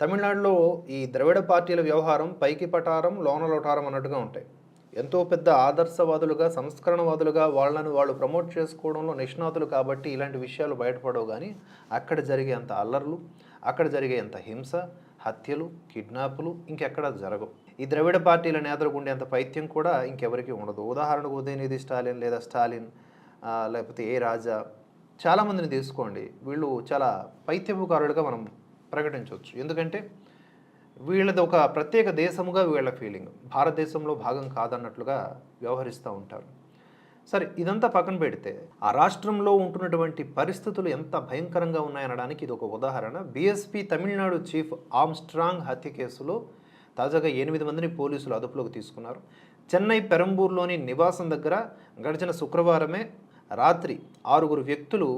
తమిళనాడులో ఈ ద్రవిడ పార్టీల వ్యవహారం పైకి పటారం లోన లోటారం అన్నట్టుగా ఉంటాయి. ఎంతో పెద్ద ఆదర్శవాదులుగా సంస్కరణవాదులుగా వాళ్ళను వాళ్ళు ప్రమోట్ చేసుకోవడంలో నిష్ణాతులు కాబట్టి ఇలాంటి విషయాలు బయటపడవు కానీ అక్కడ జరిగే అంత అల్లర్లు అక్కడ జరిగే అంత హింస హత్యలు కిడ్నాపులు ఇంకెక్కడ జరగవు. ఈ ద్రవిడ పార్టీల నేతలకు ఉండేంత పైత్యం కూడా ఇంకెవరికి ఉండదు. ఉదాహరణకు ఉదయనిధి స్టాలిన్ లేదా స్టాలిన్ లేకపోతే ఏ రాజా చాలామందిని తీసుకోండి వీళ్ళు చాలా పైత్యపుకారులుగా మనం ప్రకటించవచ్చు. ఎందుకంటే వీళ్ళది ఒక ప్రత్యేక దేశముగా వీళ్ళ ఫీలింగ్ భారతదేశంలో భాగం కాదన్నట్లుగా వ్యవహరిస్తూ ఉంటారు. సరే ఇదంతా పక్కన పెడితే ఆ రాష్ట్రంలో ఉంటున్నటువంటి పరిస్థితులు ఎంత భయంకరంగా ఉన్నాయనడానికి ఇది ఒక ఉదాహరణ. బీఎస్పీ తమిళనాడు చీఫ్ ఆమ్స్ట్రాంగ్ హత్య కేసులో తాజాగా ఎనిమిది మందిని పోలీసులు అదుపులోకి తీసుకున్నారు. చెన్నై పెరంబూర్లోని నివాసం దగ్గర గడిచిన శుక్రవారమే రాత్రి ఆరుగురు వ్యక్తులు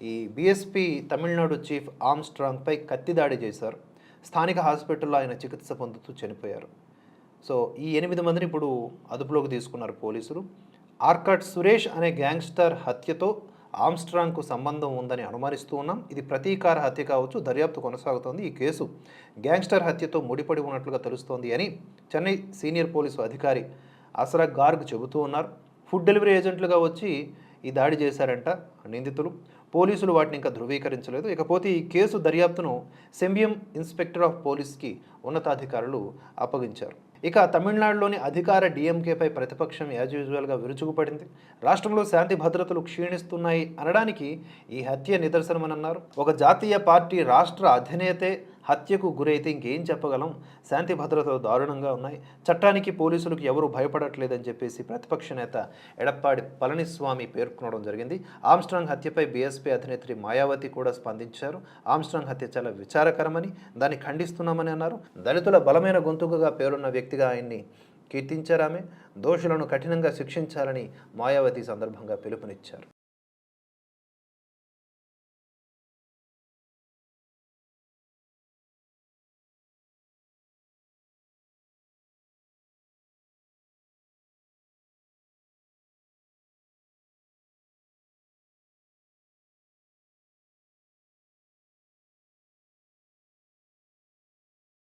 ఈ బీఎస్పీ తమిళనాడు చీఫ్ ఆమ్స్ట్రాంగ్పై కత్తి దాడి చేశారు. స్థానిక హాస్పిటల్లో ఆయన చికిత్స పొందుతూ చనిపోయారు. సో ఈ ఎనిమిది మందిని ఇప్పుడు అదుపులోకి తీసుకున్నారు పోలీసులు. ఆర్కాట్ సురేష్ అనే గ్యాంగ్స్టర్ హత్యతో ఆమ్స్ట్రాంగ్కు సంబంధం ఉందని అనుమానిస్తూ ఉన్నాం. ఇది ప్రతీకార హత్య కావచ్చు దర్యాప్తు కొనసాగుతోంది. ఈ కేసు గ్యాంగ్స్టర్ హత్యతో ముడిపడి ఉన్నట్లుగా తెలుస్తోంది అని చెన్నై సీనియర్ పోలీసు అధికారి అసరా గార్గ్ చెబుతూ ఉన్నారు. ఫుడ్ డెలివరీ ఏజెంట్లుగా వచ్చి ఈ దాడి చేశారంట నిందితులు. పోలీసులు వాటిని ఇంకా ధృవీకరించలేదు. ఇకపోతే ఈ కేసు దర్యాప్తును సెంబియం ఇన్స్పెక్టర్ ఆఫ్ పోలీస్కి ఉన్నతాధికారులు అప్పగించారు. ఇక తమిళనాడులోని అధికార డిఎంకేపై ప్రతిపక్షం యాజ్ యూజువల్గా విరుచుకుపడింది. రాష్ట్రంలో శాంతి భద్రతలు క్షీణిస్తున్నాయి అనడానికి ఈ హత్య నిదర్శనమని అన్నారు ఒక జాతీయ పార్టీ రాష్ట్ర అధినేతే హత్యకు గురైతే ఇంకేం చెప్పగలం? శాంతి భద్రతలు దారుణంగా ఉన్నాయి. చట్టానికి పోలీసులకు ఎవరు భయపడట్లేదని చెప్పేసి ప్రతిపక్ష నేత ఎడప్పాడి పళనిస్వామి పేర్కొనడం జరిగింది. ఆమ్స్ట్రాంగ్ హత్యపై బీఎస్పీ అధినేత్రి మాయావతి కూడా స్పందించారు. ఆమ్స్ట్రాంగ్ హత్య చాలా విచారకరమని దాన్ని ఖండిస్తున్నామని అన్నారు. దళితుల బలమైన గొంతుకగా పేరున్న వ్యక్తిగా ఆయన్ని కీర్తించారామె. దోషులను కఠినంగా శిక్షించాలని మాయావతి సందర్భంగా పిలుపునిచ్చారు.